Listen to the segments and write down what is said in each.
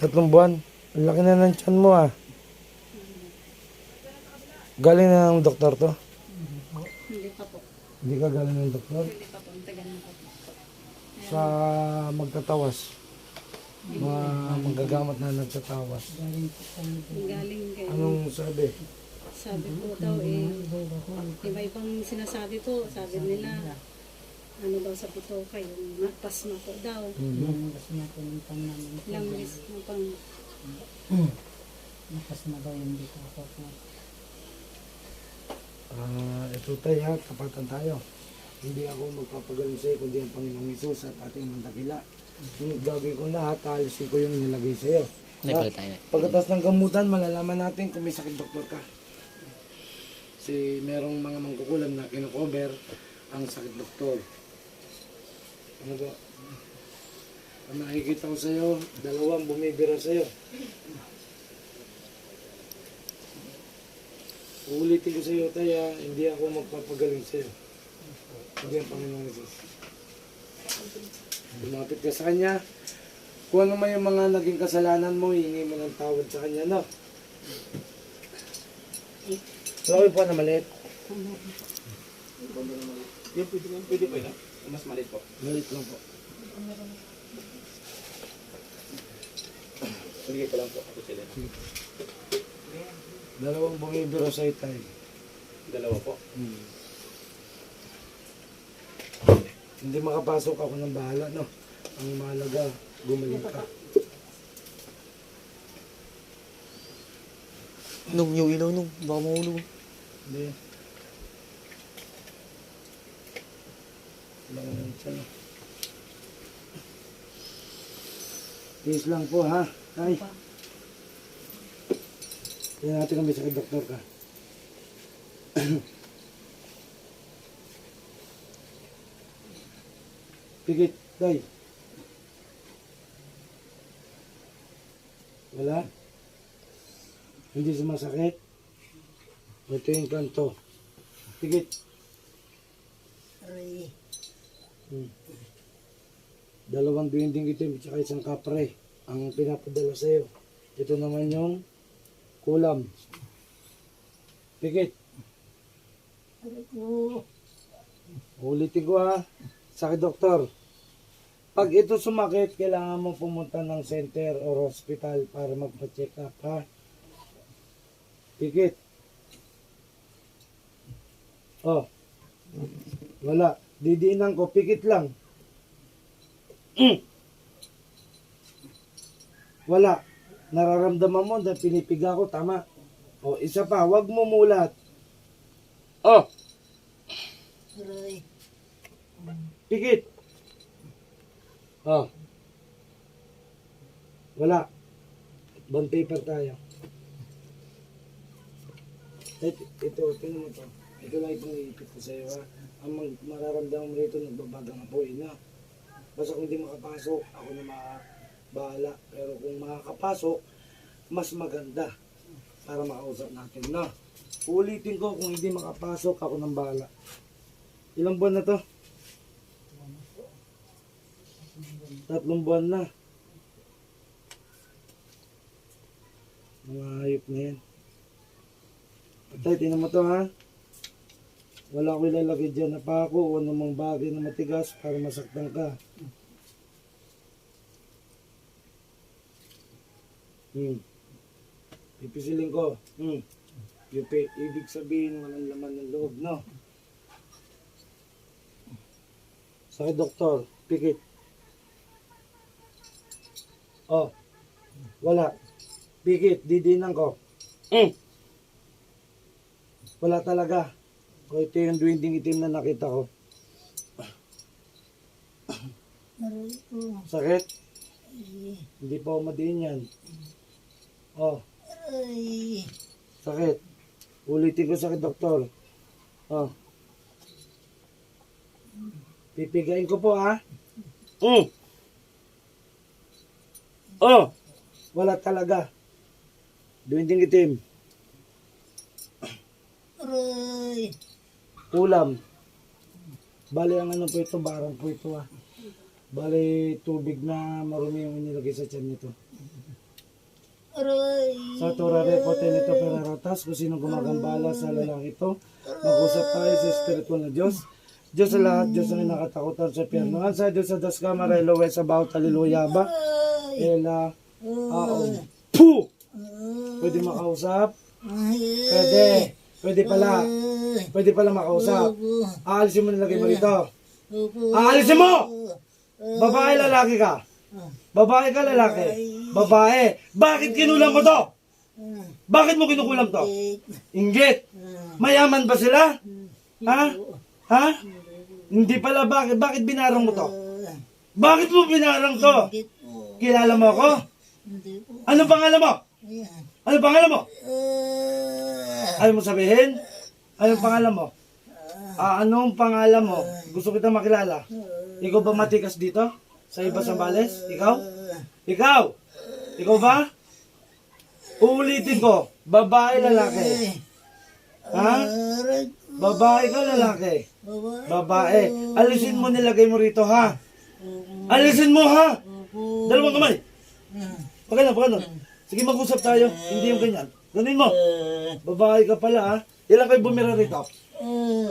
Tatlong buwan. Ang laki na ng tiyan mo ah. Galing na ng doktor to? Hindi pa po. Hindi ka galing ng doktor? Hindi pa po. Ang tagal na po. Sa magtatawas. Mga manggagamot na nagtatawas. Galing kayo. Anong sabi? Sabi po daw eh, iba-ibang sinasabi po, sabi nila, ano daw sa putoka, yung magpasma po daw. Mhm. Lakas na po ng pang namin. Langis na pang, Lakas na daw yung dito ako. Ah, ito tayo ha, tapatan tayo. Hindi ako magpapagaling sa'yo, kundi ang Panginoong Isus at ating mandakila. Yung gagawin ko lahat, alisin ko yung nilagay sa'yo. Nagpalit tayo. Pagkatas ng gamutan, malalaman natin kung may sakit doktor ka. Kasi merong mga mangkukulam na kinocover ang sakit doktor. Ano ba? Ang nakikita ko sa'yo, dalawang bumibira sa'yo. Uulitin ko sa'yo, Taya, hindi ako magpapagaling sa'yo. Hindi ang Panginoon Jesus. Lumapit ka sa Kanya, kung ano man yung mga naging kasalanan mo, hingi mo ng tawad sa kanya, no? Laki po na maliit. Yung pwede, pwede po yun. Mas maliit po. Maliit lang po. Sige ko lang po. Ako sila. Dalawang bumibiro sa itay. Dalawa po. Hmm. Hindi makapasok ako ng bahala, no? Ang mahalaga, gumaling ka. Nung, yung ilaw nung, baka mahulog. Hindi. Wala ka ng tiyan, no? Peace lang po, ha? Ay. Tingnan natin kung may sakit doktor ka. Pigit, day. Wala? Hindi sumasakit? Ito yung kanto. Pigit. Hmm. Dalawang duwinding itim at saka isang kapre ang pinapadala sa'yo. Ito naman yung kulam. Pigit. Ulitin ko ha. Sakit doktor. Pag ito sumakit, kailangan mo pumunta ng center or hospital para magpa-check up ha. Pigit. Oh. Wala. Didiinan ko. Pikit lang. Wala. Nararamdaman mo na pinipiga ko. Tama. O, isa pa. Huwag mo mulat. Oh. Pikit. Oh. Wala. Bond paper tayo. Ito, ito, tingnan mo to. Ito lang itong iipit ko sa'yo ha. Ang mag, mararamdaman mo rito, nagbabagang apoy na. Basta kung hindi makapasok, ako na ma-. Pero kung makakapasok, mas maganda para makausap natin na. Ulitin ko, kung hindi makapasok, ako nang bahala. Ilang buwan na to? Tatlong buwan na. Mga hayop na yan. Patay, tingnan mo to ha. Wala ko ilalagay dyan na pako o anumang bagay na matigas para masaktan ka. Hmm. Pipisilin ko. Hmm. Yung pi- ibig sabihin walang laman ng loob, no? Sakit doktor, pikit. Oh. Wala. Pikit, didinan ko. Mm. Wala talaga. O ito yung dwinding itim na nakita ko. Sakit? Hindi pa umadiin yan. Oh. Sakit. Ulitin ko sakit, doktor. Oh. Pipigain ko po, ha? Mm. Oh. Wala talaga. Dwinding itim. Kulam. Bali ang ano po ito, barang po ito ah. Bali tubig na marumi yung inilagay sa tiyan nito. Sa Torare po Tenito Peraratas, kung sino gumagambala sa lalaki ito, mag-usap tayo sa spiritual na Diyos. Diyos sa lahat, Diyos ang nakatakutan sa pierno. Ang sa Diyos sa das kamara, Elohe sa bawat haleluya ba? Ela, aom. Puh! Pwede makausap? Pwede. Pwede pala. Pwede pala makausap. Aalisin mo nilagay mo rito. Aalisin mo! Babae, lalaki ka. Babae ka, lalaki. Babae. Bakit kinulam mo to? Bakit mo kinukulam to? Inggit. Mayaman ba sila? Ha? Ha? Hindi pala. Bakit? Bakit binarang mo to? Bakit mo binarang to? Kilala mo ako? Ano pangalan mo? Ano pangalan mo? Ayaw mo sabihin? Anong pangalan mo? Ah, anong pangalan mo? Gusto kita makilala. Ikaw ba matikas dito? Sa iba sa bales? Ikaw? Ikaw? Ikaw ba? Uulitin ko. Babae, lalaki. Ha? Babae ka, lalaki. Babae. Alisin mo, nilagay mo rito, ha? Alisin mo, ha? Dalawang kamay. Pagano, pagano. Sige, mag-usap tayo. Hindi yung ganyan. Ganin mo. Babae ka pala, ha? Ilan kayo bumira rito?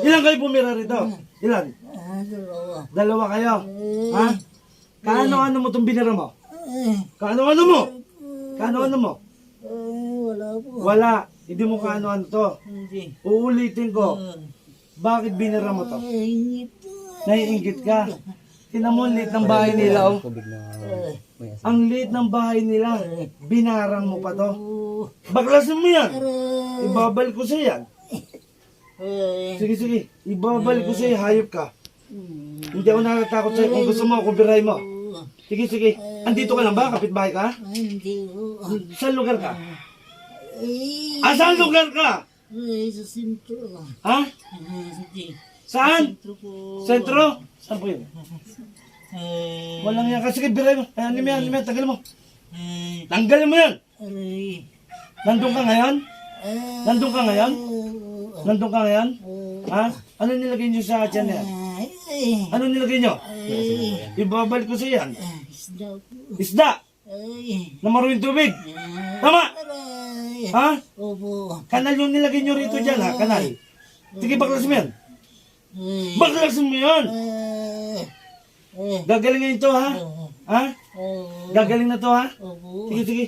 Ilan kayo bumira rito? Ilan? Dalawa kayo. Ha? Kaano-ano mo itong binira mo? Kaano-ano mo? Kaano-ano mo? Wala po. Wala. Hindi mo kaano-ano to. Hindi. Uulitin ko. Bakit binira mo to? Ay, ito. Naiingit ka. Tinan mo ang liit ng bahay nila, oh. Asin. Ang liit ng bahay nila. Binarang mo pa to. Baklasin mo yan. Ibabalik ko sa yan. Ay. Sige, sige. Ibabalik ko sa'yo. Hayop ka. Hindi ako natatakot sa'yo. Kung gusto mo, kumpirahin mo. Sige, sige. Andito ka lang ba? Kapitbahay ka? Ay, hindi po. Saan lugar ka? Ay, Ah, saan lugar ka? ay, sa sentro. Ha? Ay, Hindi. Saan? Sentro po. Sentro? Saan po yun? Ay, Walang yan ka. Sige, biray mo. Ay, ano mo yan? Ano mo yan? Tanggalin mo. ay, Tanggalin mo yan. aray. Nandun ka ngayon? Ay, Nandun ka ngayon? oh, Nandun ka ngayon? Ha? Ano nilagay niyo sa tiyan ay, Ano nilagay niyo? Ibabalik ko sa yan. isda po. Isda! Ay, Na maruing tubig. ay, Tama! Ha? Opo. Kanal yung nilagay nyo rito dyan ha? Kanal. Sige, baklasin mo yan. Ay, Baklasin mo yan! Gagalingin ito ha? Ha? oh, Gagaling na to ha? opo. Sige, sige.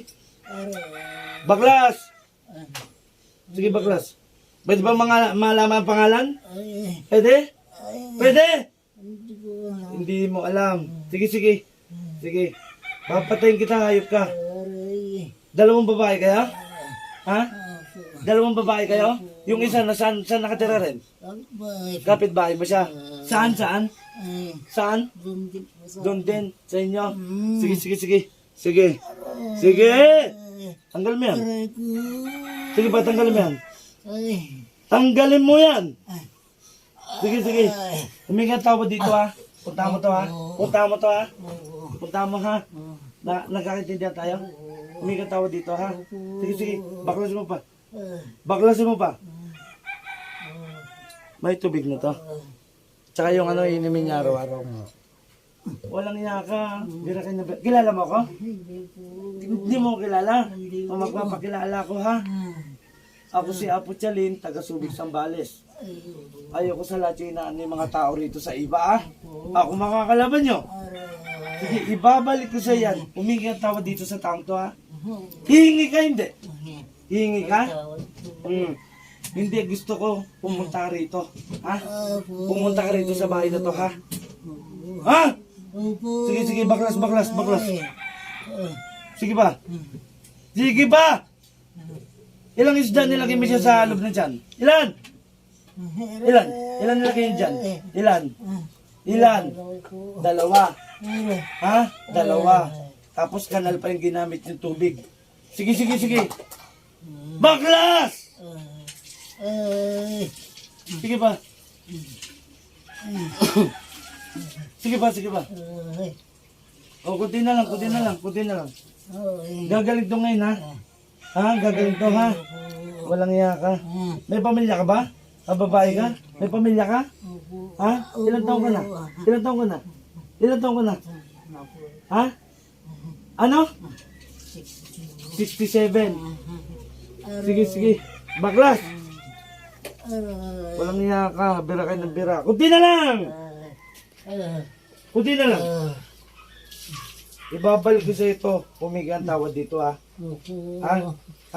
Baklas! Sige, baklas. Pwede ba mga malaman ang pangalan? Ay, Pwede? ay, Pwede? hindi ko alam. Hindi mo alam. Sige, sige. Sige. Papatayin kita, hayop ka. Aray. Dalawang babae kaya? Ha? Opo. Dalawang babae kayo? Yung isa, na saan, saan nakatira rin? Kapay. Kapit-bahay ba siya? Saan, saan? Ay, Saan? doon din po sa... Doon din, sa inyo. Sige, sige, sige. Sige. Sige! Tanggal mo yan. Aray ko. Sige ba, tanggalin mo yan. Ay, Tanggalin mo yan. Sige, sige. ay. Huminga tawa dito ha. Punta mo to ha. Punta mo to ha. Punta mo ha. Na, nagkakaintindihan tayo? Huminga tawa dito ha. Sige, sige. Baklasin mo pa. Baklasin mo pa. May tubig na to. Tsaka yung ano, inumin niya araw-araw. Walang iya ka. Bira na Kilala mo ako? hindi mo kilala. O magpapakilala ko ha. Ako si Apo Chalin, taga Subic Sambales. Ayoko sa lahat yung inaano yung mga tao rito sa iba ah. Ako makakalaban nyo. Sige, ibabalik ko sa yan. Humingi ang tawa dito sa taong to ha. Hihingi ka hindi. Hihingi ka? Hmm. Hindi, gusto ko pumunta rito. Ha? Pumunta ka rito sa bahay na to ha. Ha? Sige, sige, baklas, baklas, baklas. Sige ba? Sige ba? Ilang isda nilagay mo siya sa loob ng tiyan? Ilan? Ilan? Ilan nilagay niyo dyan? Ilan? Ilan? Dalawa. Ha? Dalawa. Tapos kanal pa yung ginamit yung tubig. Sige, sige, sige. Baklas! Sige ba? Sige ba, sige ay, O, kunti na lang, kunti na lang, kunti na lang. Gagaling to ngayon, ha? Ha? Gagaling to, ha? Walang iya ka. May pamilya ka ba? Ah, babae ka? May pamilya ka? Ha? Ilan taong ka na? Ilan taong ka na? Ilan taong ka na? Ha? Ano? 67. Sige, sige. Baklas! Walang iya ka. Bira kayo ng bira. Kunti na lang! Kunti na lang. Ah. Ibabalik ko sa ito. Humingi ang tawad dito ha. Opo. Ha?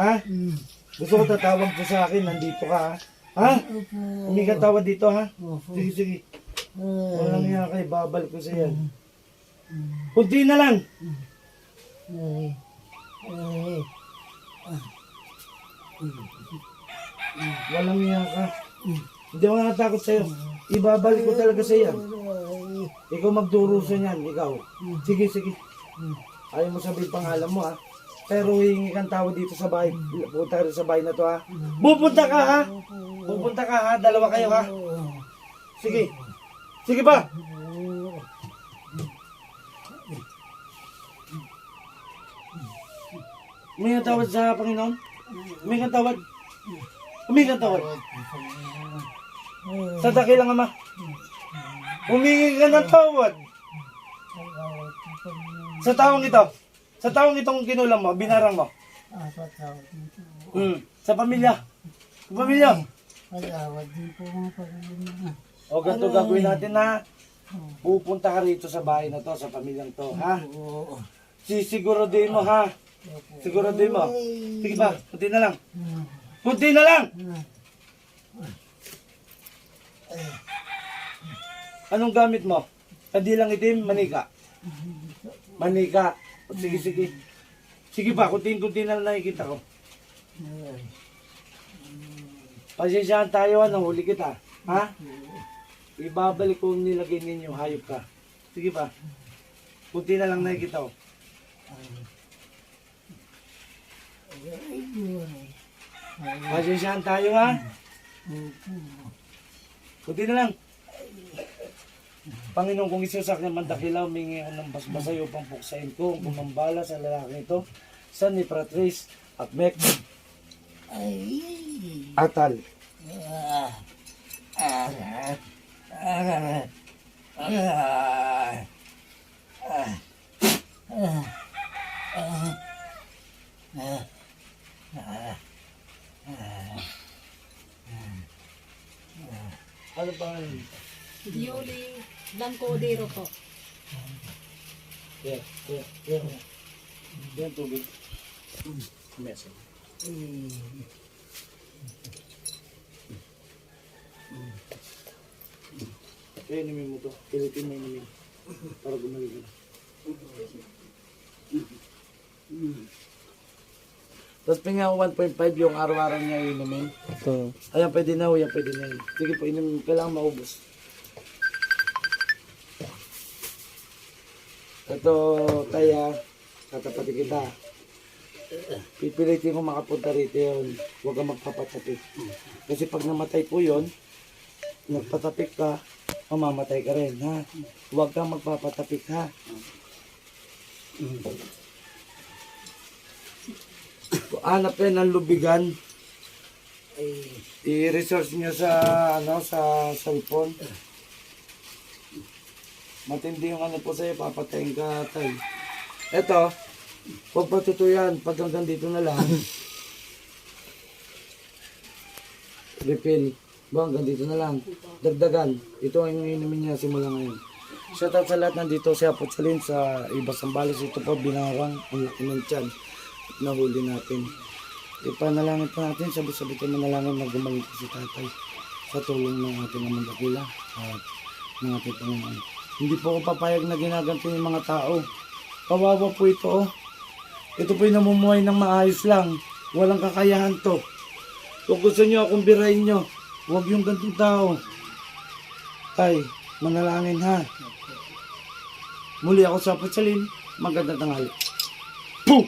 Ha? Mm. Gusto ko tatawag ko sa akin. Nandito ka ha. Ha? Opo. Humingi ang tawad dito ha. Opo. Sige, sige. Aray. Walang iya ka. Ibabalik ko sa yan. Kunti na lang. Aray. Aray. Walang iya ka. Hindi ako nakatakot sa'yo. Ibabalik ko talaga sa yan. Ikaw magdurusa niyan, ikaw. Sige, sige. Ayaw mo sabihin pangalan mo ha. Pero hihingi kang tawad dito sa bahay. Pupunta ka sa bahay na to ha. Pupunta ka ha. Pupunta ka ha. Dalawa kayo ha. Sige. Sige ba? Ng tawad sa Panginoon. Ng tawad. Humingi ng tawad. Sa dakilang ama. Humingi ka ng tawad. Sa taong ito. Sa taong itong kinulang mo, binarang mo. Apat tawad din po. Hmm. Sa pamilya. Sa pamilya. Patawad din po mga pagkakas. O ganito gagawin natin na pupunta ka rito sa bahay na to, sa pamilyang to, ha? Oo. Sisiguraduhin mo, ha? Siguraduhin mo. Sige ba? Kunti na lang. Kunti na lang! Anong gamit mo? Kadilang itim, manika. Manika. Sige, sige. Sige pa, kunti-kunti na lang nakikita ko. Pasensyahan tayo, ano, huli kita. Ha? Ibabalik ko nilagay ninyo, hayop ka. Sige pa. Kunti na lang nakikita ko. Pasensyahan tayo, ha? Kunti na lang. Panginoon, kung isusak ng mandakilaw, mingi ako ng basbasay upang puksain ko kung mambala sa lalaki ito sa ni Patrice at Mek Ay. Atal. Ah. Ah. Ah. Ah. Ah. Ah. Ah. Ano ngayon? Yuli Blanco Odero po. Yeah, yeah, yeah. Yan tubig. Mesa. Kaya inumin mo to. Pilitin mo inumin. Para gumaling ka. Tapos pinga 1.5 yung araw-araw niya inumin. Ito. Ayan, pwede na, yan, pwede na. Sige po, inumin. Kailangan maubos. Ito, Taya, tatapati kita. Pipilitin ko makapunta rito yun. Huwag kang magpapatapik. Kasi pag namatay po yun, nagpatapik ka, mamamatay ka rin, ha? Huwag kang magpapatapik, ha? Hanap kayo ng lubigan. I-research nyo sa, ano, sa cellphone. Matindi yung ano po sa'yo, papatayin ka, tay. Eto, huwag patutuyan, pag hanggang dito na lang. Refill. Ba, hanggang dito na lang. Dagdagan. Ito ang inumin niya simula ngayon. Shoutout sa lahat nandito si Apot Salin sa Ibas Sambales. Ito po, binarang ang laki ng tiyan. Nahuli natin. Ipanalangin pa natin, sabi-sabi ko manalangin na gumaling si tatay sa tulong ng ating amang dakila at ng ating Panginoon. Hindi po ako papayag na ginaganto yung mga tao. Kawawa po ito oh. Ito po yung namumuhay ng maayos lang. Walang kakayahan to. Kung gusto nyo akong birayin nyo, huwag yung gantong tao. Tay, manalangin ha. Muli ako sa Putsalin. Magandang tanghali. Puh!